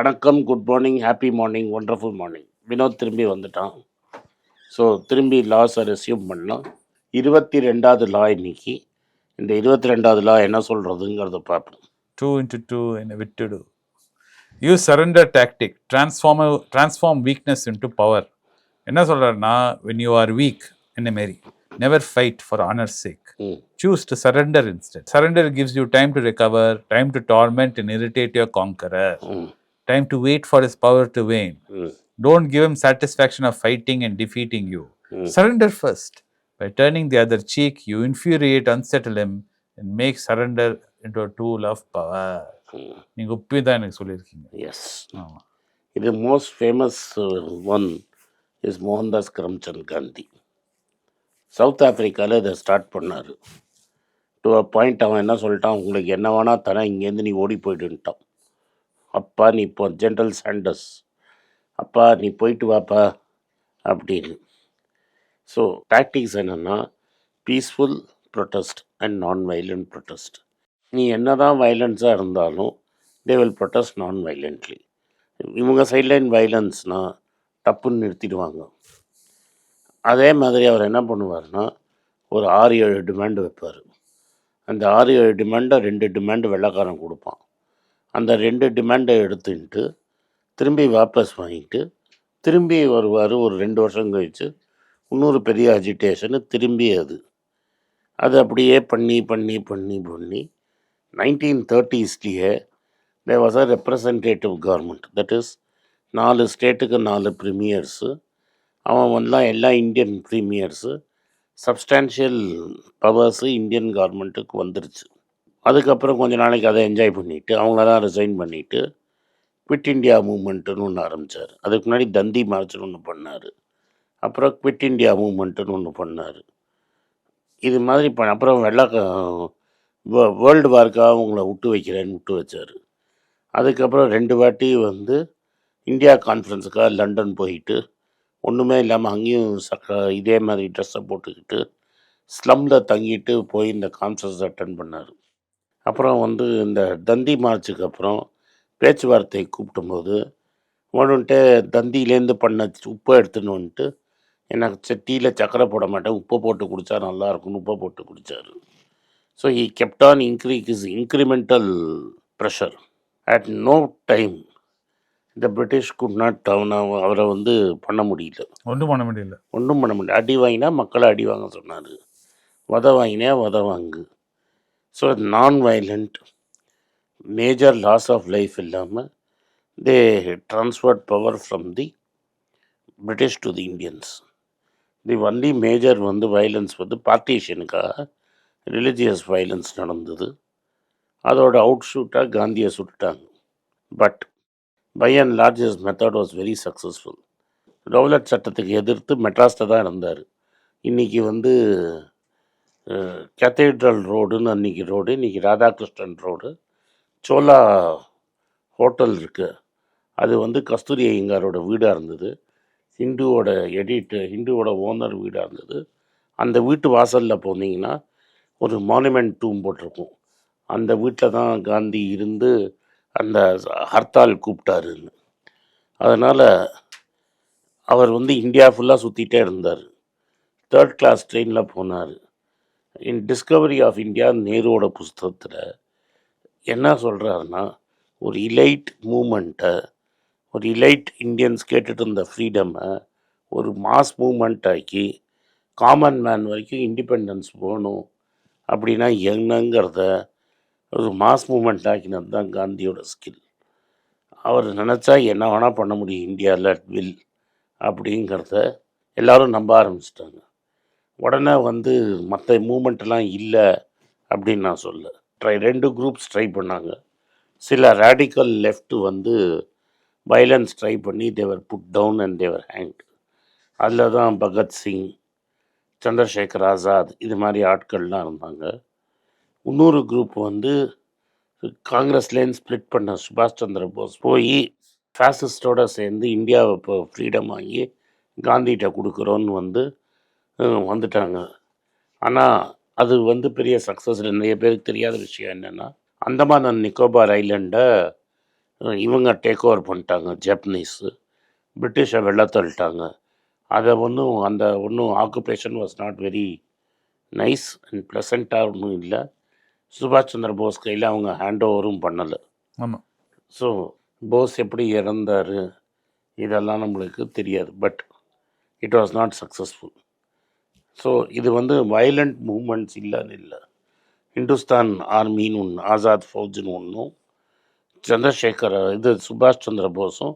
வணக்கம் good morning happy morning wonderful morning Vinod திரும்பி வந்துட்டான் ஸோ திரும்பி லாஸை ரெஸ்யூம் பண்ணலாம் இருபத்தி ரெண்டாவது லா இன்னைக்கு இந்த இருபத்தி ரெண்டாவது லா என்ன சொல்கிறதுங்கிறத பார்ப்போம் into two in a vittudu. Use surrender tactic. Transform transform weakness into power. என்ன சொல்றாருன்னா when you are weak என்ன மாரி never fight for honor's sake. ம் Choose to surrender instead. Surrender gives you time to recover, time to torment and irritate your conqueror, ம் time to wait for his power to wane. ம் Don't give him satisfaction of fighting and defeating you. Mm. Surrender first. By turning the other cheek, you infuriate, unsettle him, and make surrender into a tool of power. ம் நீங்க உப்பி தான் எனக்கு சொல்லியிருக்கீங்க yes இது most famous one is Mohandas Karamchand Gandhi south ஆஃப்ரிக்காவில் இதை start பண்ணார் to a point அவன் என்ன சொல்லிட்டான் உங்களுக்கு என்ன வேணா தரேன் இங்கேருந்து நீ ஓடி போயிடுன்ட்டான் அப்பா நீ இப்போ ஜென்ரல் சாண்டர்ஸ். அப்பா நீ போயிட்டு வாப்பா அப்படின்னு. ஸோ டாக்டிக்ஸ் என்னென்னா peaceful protest and non violent protest நீ என்ன தான் வைலன்ஸாக இருந்தாலும் தே வில் ப்ரொட்டஸ்ட் நான் வைலண்ட்லி இவங்க சைட்லைன் வைலன்ஸ்னால் டப்புன்னு நிறுத்திடுவாங்க. அதே மாதிரி அவர் என்ன பண்ணுவார்னா ஒரு ஆறு ஏழு டிமாண்டு வைப்பார். அந்த ஆறு ஏழு டிமாண்டை ரெண்டு டிமாண்டு வெள்ளைக்காரன் கொடுப்பான். அந்த ரெண்டு டிமாண்டை எடுத்துக்கிட்டு திரும்பி வாபஸ் வாங்கிட்டு திரும்பி வருவார் ஒரு ரெண்டு வருஷம் கழிச்சு. இன்னொரு பெரிய அஜிடேஷனு திரும்பி அது. அது அப்படியே பண்ணி பண்ணி பண்ணி பண்ணி nineteen தேர்ட்டிஸ்லேயே they was a representative government that is நாலு ஸ்டேட்டுக்கு நாலு ப்ரீமியர்ஸு அவன் வந்தால் எல்லா Indian premiers substantial powers Indian கவர்மெண்ட்டுக்கு வந்துருச்சு. அதுக்கப்புறம் கொஞ்ச நாளைக்கு அதை என்ஜாய் பண்ணிவிட்டு அவங்களெல்லாம் ரிசைன் பண்ணிவிட்டு குவிட் இண்டியா மூமெண்ட்டுன்னு ஒன்று ஆரம்பித்தார் அதுக்கு முன்னாடி தந்தி மார்ச்னு ஒன்று பண்ணார். அப்புறம் குவிட் இண்டியா மூமெண்ட்டுன்னு ஒன்று பண்ணார். இது மாதிரி பண்ண அப்புறம் வெள்ள வேர்ல்டு வார்க்காக அவங்கள விட்டு வைக்கிறேன்னு விட்டு வச்சார். அதுக்கப்புறம் ரெண்டு வாட்டி வந்து இந்தியா கான்ஃபரன்ஸுக்காக லண்டன் போயிட்டு ஒன்றுமே இல்லாமல் அங்கேயும் சக்க இதே மாதிரி ட்ரெஸ்ஸை போட்டுக்கிட்டு ஸ்லம்மில் தங்கிட்டு போய் இந்த கான்ஃபரன்ஸ் அட்டன் பண்ணார். அப்புறம் வந்து இந்த தந்தி மார்ச்சுக்கு அப்புறம் பேச்சுவார்த்தை கூப்பிடும்போது ஒன்றுன்ட்டு தந்தியிலேருந்து பண்ண உப்பை எடுத்துன்னு வந்துட்டு எனக்கு சட்டியில் சக்கரை போட மாட்டேன். உப்பை போட்டு குடித்தா நல்லா இருக்கும்னு உப்பை போட்டு குடித்தார் so he kept on increase incremental pressure at no time இந்த பிரிட்டிஷ் குட் நாட் அவனை அவரை வந்து பண்ண முடியல. ஒன்றும் பண்ண முடியல. ஒன்றும் பண்ண முடியல. அடி வாங்கினா மக்களை அடி வாங்க சொன்னார். வத வாங்கினா வத வாங்கு. So non violent major loss of life இல்லாமல் they transferred power from the British to the Indians the only major வந்து வைலன்ஸ் வந்து பார்ட்டிஷனுக்காக ரிலிஜியஸ் வைலன்ஸ் நடந்தது. அதோட அவுட் ஷூட்டாக காந்தியை சுட்டுட்டாங்க. But by and largest method was very successful Rowlatt சட்டத்துக்கு எதிர்த்து மெட்ராஸில் தான் இருந்தார். இன்றைக்கி வந்து கேத்தீட்ரல் ரோடுன்னு அன்றைக்கி ரோடு இன்றைக்கி ராதாகிருஷ்ணன் ரோடு சோலா ஹோட்டல் இருக்குது அது வந்து கஸ்தூரி ஐயங்காரோட வீடாக இருந்தது. ஹிந்துவோட எடிட்டு ஹிந்துவோட ஓனர் வீடாக இருந்தது. அந்த வீட்டு வாசலில் போனீங்கன்னா ஒரு மானுமெண்ட் டூம் போட்டிருக்கும். அந்த வீட்டில் தான் காந்தி இருந்து அந்த ஹர்த்தால் கூப்பிட்டாருன்னு அதனால் அவர் வந்து இந்தியா ஃபுல்லாக சுற்றிட்டே இருந்தார். தேர்ட் கிளாஸ் ட்ரெயினில் போனார். இன் டிஸ்கவரி ஆஃப் இந்தியா நேருவோட புஸ்தகத்தில் என்ன சொல்கிறாருன்னா ஒரு இலைட் மூமெண்ட்டை ஒரு இலைட் இந்தியன்ஸ் கேட்டுட்டு இருந்த ஃப்ரீடமை ஒரு மாஸ் மூமெண்ட் ஆக்கி காமன் மேன் வரைக்கும் இண்டிபெண்டன்ஸ் போகணும் அப்படின்னா என்னங்கிறத ஒரு மாஸ் மூமெண்ட் ஆக்கினது தான் காந்தியோட ஸ்கில் அவர் நினச்சா என்ன வேணால் பண்ண முடியும் இந்தியாவில் வில் அப்படிங்கிறத எல்லாரும் நம்ப ஆரம்பிச்சிட்டாங்க. உடனே வந்து மற்ற மூமெண்ட்லாம் இல்லை அப்படின்னு நான் சொல்ல ட்ரை ரெண்டு குரூப்ஸ் ட்ரை பண்ணாங்க. சில ரேடிக்கல் லெஃப்ட் வந்து வைலன்ஸ் ட்ரை பண்ணி they were put down and they were hang அதில் தான் பகத்சிங் சந்திரசேகர் ஆசாத் இது மாதிரி ஆட்கள்லாம் இருந்தாங்க. இன்னொரு குரூப் வந்து காங்கிரஸ்லேருந்து ஸ்ப்ளிட் பண்ண சுபாஷ் சந்திர போஸ் போய் ஃபேசிஸ்டோட சேர்ந்து இந்தியாவை இப்போ ஃப்ரீடம் வாங்கி காந்திகிட்ட கொடுக்குறோன்னு வந்து வந்துட்டாங்க. ஆனால் அது வந்து பெரிய சக்ஸஸ் நிறைய பேருக்கு தெரியாத விஷயம் என்னென்னா அந்தமான் நிக்கோபார் ஐலண்டை இவங்க டேக் ஓவர் பண்ணிட்டாங்க. ஜப்பனீஸு பிரிட்டிஷை வெளில தள்ளிட்டாங்க. அதை ஒன்றும் அந்த ஒன்றும் occupation was not very nice and ப்ளசண்ட்டாக ஒன்றும் இல்லை. சுபாஷ் சந்திர போஸ் கையில் அவங்க ஹேண்ட் ஓவரும் பண்ணலை. ஆமாம் ஸோ போஸ் எப்படி இறந்தார்? இதெல்லாம் நம்மளுக்கு தெரியாது. But it was not successful so இது வந்து வயலண்ட் மூமெண்ட்ஸ் இல்லைன்னு இல்லை. ஹிந்துஸ்தான் ஆர்மின்னு ஒன்று ஆசாத் ஃபௌஜ்னு ஒன்றும் சந்திரசேகர் இது சுபாஷ் சந்திர போஸும்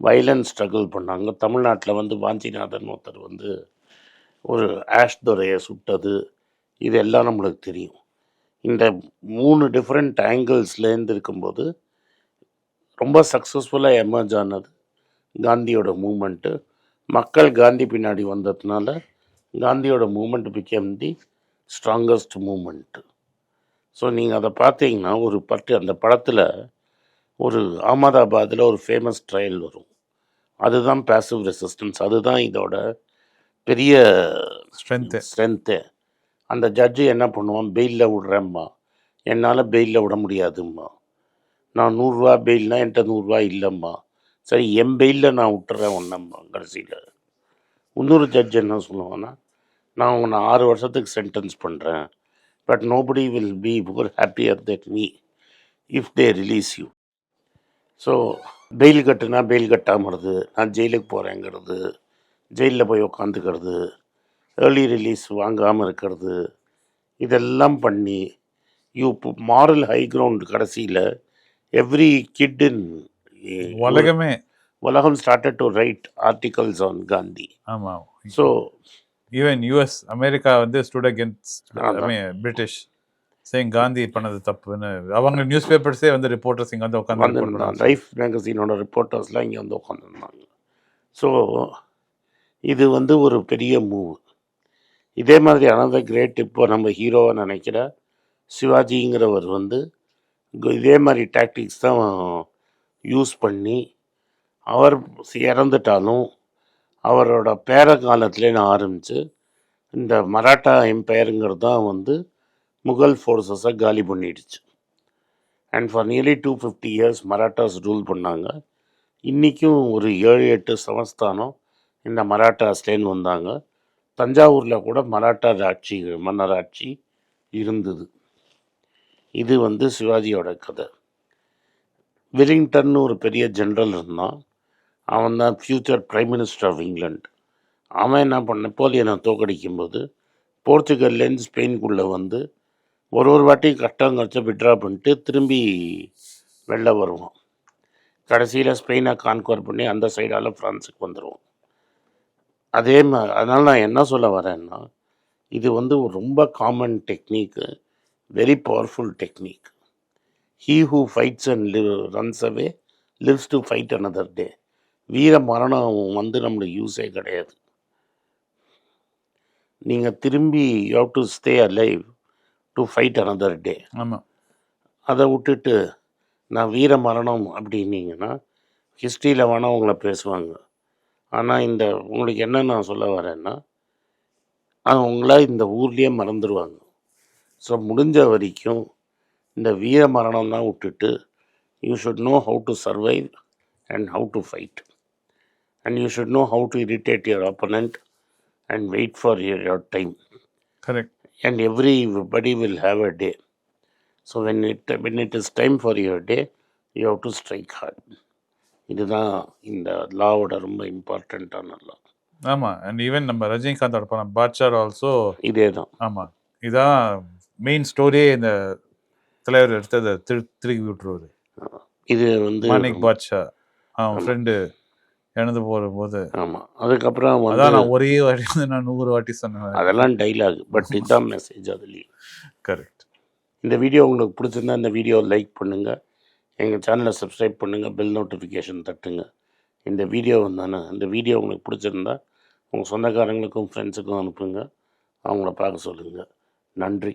வயலன்ஸ் ஸ்ட்ரகிள் பண்ணாங்க. தமிழ்நாட்டில் வந்து வாஞ்சிநாதன் ஒருத்தர் வந்து ஒரு ஆஷ் துறையை சுட்டது. இதெல்லாம் நம்மளுக்கு தெரியும். இந்த மூணு டிஃப்ரெண்ட் ஆங்கிள்ஸ்லேருந்து இருக்கும்போது ரொம்ப சக்ஸஸ்ஃபுல்லாக எமர்ஜ் ஆனது காந்தியோட மூமெண்ட்டு மக்கள் காந்தி பின்னாடி வந்ததுனால காந்தியோட movement became the strongest movement so நீங்கள் அதை பார்த்தீங்கன்னா ஒரு பட்டு அந்த படத்தில் ஒரு அகமதாபாத்தில் ஒரு ஃபேமஸ் ட்ரையல் வரும். அதுதான் பேசிவ் ரெசிஸ்டன்ஸ் அதுதான் இதோட பெரிய ஸ்ட்ரென்த்து ஸ்ட்ரென்த்து அந்த ஜட்ஜு என்ன பண்ணுவான்? பெயிலில் விட்றேம்மா. என்னால் பெயிலில் விட முடியாதும்மா. நான் நூறுரூவா பெயில்னா என்கிட்ட நூறுரூவா இல்லைம்மா. சரி என் பெயிலில் நான் விட்டுறேன் ஒன்றம்மா கடைசியில். இன்னொரு ஜட்ஜ் என்ன சொல்லுவான்னா நான் உன்னை ஆறு வருஷத்துக்கு சென்டென்ஸ் பண்ணுறேன் but nobody will be more happier that me if they release you so bail கட்டுனா பெயில் கட்டாமறது நான் ஜெயிலுக்கு போகிறேங்கிறது ஜெயிலில் போய் உக்காந்துக்கிறது ஏர்லி ரிலீஸ் வாங்காமல் இருக்கிறது இதெல்லாம் பண்ணி யூ மாரல் ஹை கிரவுண்ட் கடைசியில் எவ்ரி கிட் இன் உலகமே. உலகம் started to write articles on Gandhi ஆமாம். ஸோ ஈவன் யூஎஸ் அமெரிக்கா வந்து stood against. British same Gandhi பண்ணது தப்புன்னு. அவங்க நியூஸ் பேப்பர்ஸே வந்து ரிப்போர்ட்டர்ஸ் இங்கே வந்து உட்காந்து லைஃப் மேகசினோட ரிப்போர்ட்டர்ஸ்லாம் இங்கே வந்து உட்காந்துருந்தாங்க ஸோ இது வந்து ஒரு பெரிய மூவ் இதே மாதிரி அனதர் கிரேட் இப்போ நம்ம ஹீரோவை நினைக்கிற சிவாஜிங்கிறவர் வந்து இதே மாதிரி டாக்டிக்ஸ் தான் யூஸ் பண்ணி அவர் இறந்துட்டாலும் அவரோட பேர காலத்துலேன்னு ஆரம்பித்து இந்த மராட்டா எம்பையருங்கிறது தான் வந்து முகல் ஃபோர்ஸஸை காலி பண்ணிடுச்சு. And for nearly two fifty years Marathas rule பண்ணாங்க. இன்றைக்கும் ஒரு ஏழு எட்டு சமஸ்தானம் இந்த மராட்டாஸ்லேருந்து வந்தாங்க. தஞ்சாவூரில் கூட மராட்டா ஆட்சி மன்னர் ஆட்சி இருந்தது. இது வந்து சிவாஜியோட கதை. வெலிங்டன்னு ஒரு பெரிய ஜென்ரல் இருந்தான். அவன் தான் future prime minister of England அவன் என்ன பண்ண நெப்போலியனை தோக்கடிக்கும்போது போர்ச்சுகல்லேருந்து ஸ்பெயினுக்குள்ளே வந்து ஒரு ஒரு வாட்டி கஷ்டம் கழிச்சு விட்ரா பண்ணிட்டு திரும்பி வெளில வருவான். கடைசியில் ஸ்பெயினை கான்கவர் பண்ணி அந்த சைடால் ஃப்ரான்ஸுக்கு வந்துடுவோம் அதே மா அதனால் நான் என்ன சொல்ல வரேன்னா இது வந்து ரொம்ப common technique very powerful technique he who fights and live runs away lives to fight another day வீர மரணம் வந்து நம்மளுக்கு யூஸே கிடையாது. நீங்கள் திரும்பி you have to stay alive to fight another day ஆமாம் அதை விட்டுட்டு நான் வீர மரணம் அப்படின்னீங்கன்னா ஹிஸ்ட்ரியில் வேணால் உங்களை பேசுவாங்க. ஆனால் இந்த உங்களுக்கு என்ன நான் சொல்ல வரேன்னா அவங்கள இந்த ஊர்லேயே மறந்துடுவாங்க ஸோ முடிஞ்ச வரைக்கும் இந்த வீர மரணம்லாம் விட்டுட்டு you should know how to survive and how to fight and you should know how to irritate your opponent and wait for your time correct and everybody will have a day. So when it when it is time for your day, you have to strike hard. இதுதான் இந்த லாவோட ரொம்ப இம்பார்ட்டண்ட்டான லா ஆமாம் and even நம்ம ரஜினிகாந்தோட படம் பாட்ஷார் also இதே தான் ஆமாம் இதான் மெயின் ஸ்டோரியே இந்த தலைவர் எடுத்து அதை திரு திருப்பி விட்டுருவாரு. இது வந்து மாணிக் பாட்ஷா அவன் ஃப்ரெண்டு இழந்து போகும்போது. ஆமாம் அதுக்கப்புறம் அதான் நான் ஒரே வாட்டி நான் நூறு வாட்டி சொன்னேன். அதெல்லாம் டைலாக் பட் இதுதான் மெசேஜ் அதுலேயும் கரெக்ட் இந்த வீடியோ உங்களுக்கு பிடிச்சிருந்தா இந்த வீடியோ லைக் பண்ணுங்கள் எங்கள் சேனலை சப்ஸ்கிரைப் பண்ணுங்கள் பெல் நோட்டிஃபிகேஷன் தட்டுங்க. இந்த வீடியோ வந்தானே இந்த வீடியோ உங்களுக்கு பிடிச்சிருந்தா உங்கள் சொந்தக்காரங்களுக்கும் ஃப்ரெண்ட்ஸுக்கும் அனுப்புங்க. அவங்கள பார்க்க சொல்லுங்கள் நன்றி.